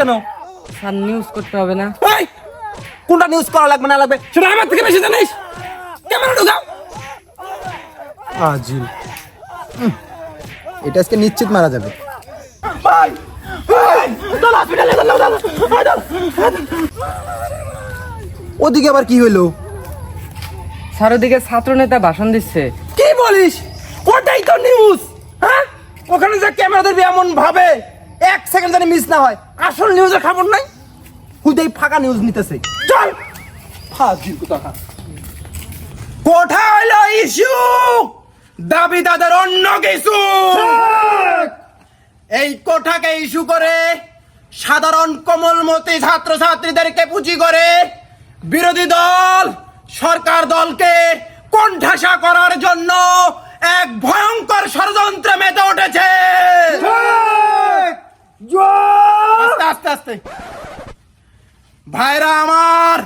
কেন? Sir news করতে হবে না। কোনটা নিউজ করা লাগবে না লাগবে? সেটা আমার থেকে বেশি জানিস। ক্যামেরা ঢুকাও। আজিল। এটা আজকে নিশ্চিত মারা যাবে। ভাই ভাই চল হসপিটালে চল চল ওদিকে আবার কি হইল? স্যার ওদিকে ছাত্র নেতা ভাষণ দিচ্ছে। কি বলিস? ওটাই তো নিউজ হ্যাঁ? ওখানে যে ক্যামেরা ধরবি এমন ভাবে। এক সেকেন্ড যেন মিস না হয়। আসল নিউজের খবর নাই। হুদেই ফাঁকা নিউজ নিতেছে। চল। ফাজিল কোথাকার। কোঠা হইল ইস্যু দাবি তাদের অন্য কিছু। এই কোঠাকে ইস্যু করে সাধারণ কোমলমতি ছাত্রছাত্রীদেরকে পুঁজি করে বিরোধী দল সরকার দলকে কোণঠাসা করার জন্য এক ভয়ঙ্কর ষড়যন্ত্রে আস্তে আস্তে। ভাইরা আমার,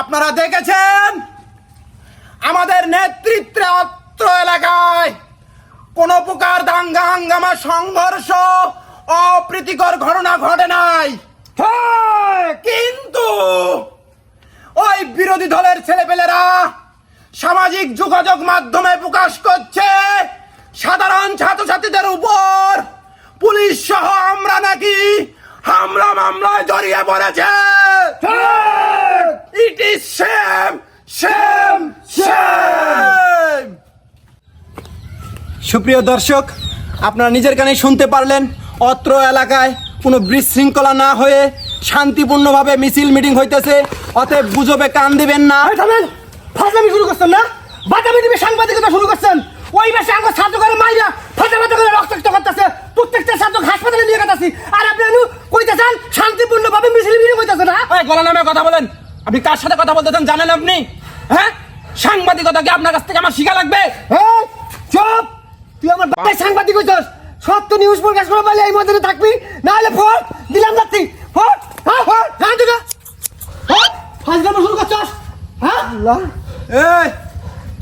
আপনারা দেখেছেন? আমাদের নেতৃত্বে অত্র এলাকায় কোন প্রকার দাঙ্গা হাঙ্গামা, সংঘর্ষ, অপ্রীতিকর ঘটনা ঘটে নাই। কিন্তু ওই বিরোধী দলের ছেলেপেলেরা সামাজিক যোগাযোগ মাধ্যমে প্রকাশ করছে, সাধারণ ছাত্রছাত্রীদের উপর পুলিশ সহ আমরা নাকি হামলা মামলায় জড়িয়ে পড়েছে। It is same same same সুপ্রিয় দর্শক আপনারা নিজের কানে শুনতে পারলেন অত্র এলাকায় কোনো বিশৃঙ্খলা না হয়ে শান্তিপূর্ণভাবে মিছিল মিটিং হইতেছে। অতএব গুজবে কান দিবেন না। ফাজলামি শুরু করছেন না? বাতাবি দিবি সাংবাদিকতা শুরু করছেন? ওই বেশে আঙ্গ ছাত্র করে মাইরা ফাটা করে রক্তাক্ত করতেছে। প্রত্যেকটা ছাত্র হাসপাতালে নিয়ে গেতাছি। আর আপনি শান্তিপূর্ণ ভাবে মিছিল মিটিং হইতেছে না? এই গলা নামে কথা বলেন। আপনি কার সাথে কথা বলতেছেন জানেন আপনি? হ্যাঁ? সাংবাদিকতা কি আপনার কাছ থেকে আমার শিখা লাগবে? চুপ! তুই আমার বাবাই সাংবাদিক হইছস। সত্য নিউজ প্রকাশ করে পারলে এই মধ্যে থাকবি? না হলে ফোন! দিলাম যাচ্ছি ফোন! হ্যাঁ ফোন! হ্যাঁ তুই হ্যাঁ ফাজলামি শুরু করছস। হ্যাঁ? এই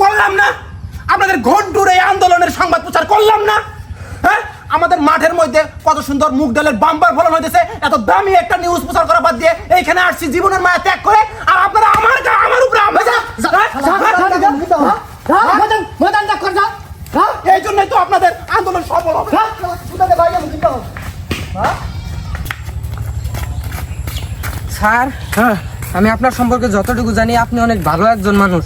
করলাম না। আপনাদের ঘন্টুর এই আন্দোলনের সংবাদ প্রচার করলাম না। হ্যাঁ? আমাদের মাঠের মধ্যে কত সুন্দর মুগ ডালের বাম্পার ফলন হইতেছে। এত দামি একটা নিউজ প্রচার করা বাদ দিয়ে এইখানে আসছি জীবনের মায়া ত্যাগ করে। আর আপনারা আমার আমার উপরে আমরা ময়দান ময়দান দেখ কর যা। হ্যাঁ? এই জন্যই তো আপনাদের আন্দোলন সফল হবে। হ্যাঁ? মুখি স্যার আমি আপনার সম্পর্কে যতটুকু জানি আপনি অনেক ভালো একজন মানুষ।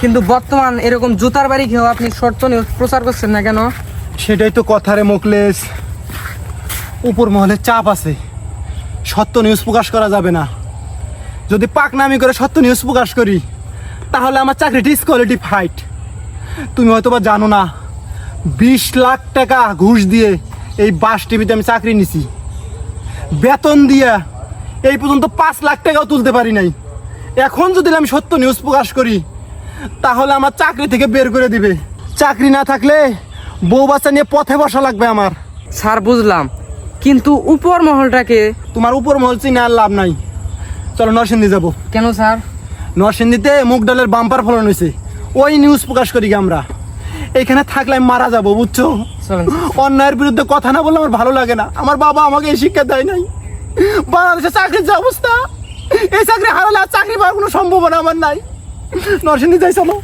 কিন্তু বর্তমান এরকম জুতার বাড়ি খেয়েও আপনি সত্য নিউজ প্রচার করছেন না কেন? সেটাই তো কথারে মোকলেস। উপর মহলে চাপ আছে। সত্য নিউজ প্রকাশ করা যাবে না। যদি পাক নামি করে সত্য নিউজ প্রকাশ করি, তাহলে আমার চাকরিটি কোয়ালিটি ফাইট তুমি হয়তো বা জানো না, বিশ লাখ টাকা ঘুষ দিয়ে এই বাস টিভিতে আমি চাকরি নিছি। বেতন দিয়া এই পর্যন্ত পাঁচ লাখ টাকাও তুলতে পারি নাই। এখন যদি আমি সত্য নিউজ প্রকাশ করি, তাহলে আমার চাকরি থেকে বের করে দিবে। চাকরি না থাকলে বউ বাচ্চা নিয়ে পথে বসা লাগবে আমার। স্যার বুঝলাম। কিন্তু উপর মহলটাকে তোমার উপর মহল চিনে আর লাভ নাই। চলো নরসিংদী যাব। কেন স্যার? নরসিংদীতে মুগ ডালের বাম্পার ফলন হয়েছে। ওই নিউজ প্রকাশ করি আমরা। এখানে থাকলে আমি মারা যাব বুঝছ? চলেন অন্যায়ের বিরুদ্ধে কথা না বললে আমার ভালো লাগে না। আমার বাবা আমাকে এই শিক্ষা দেয় নাই। বাংলাদেশে চাকরির যে অবস্থা। এই চাকরি হারালে আর চাকরি পাওয়ার কোনো সম্ভাবনা আমার নাই। নরসিংদী যাই চলো।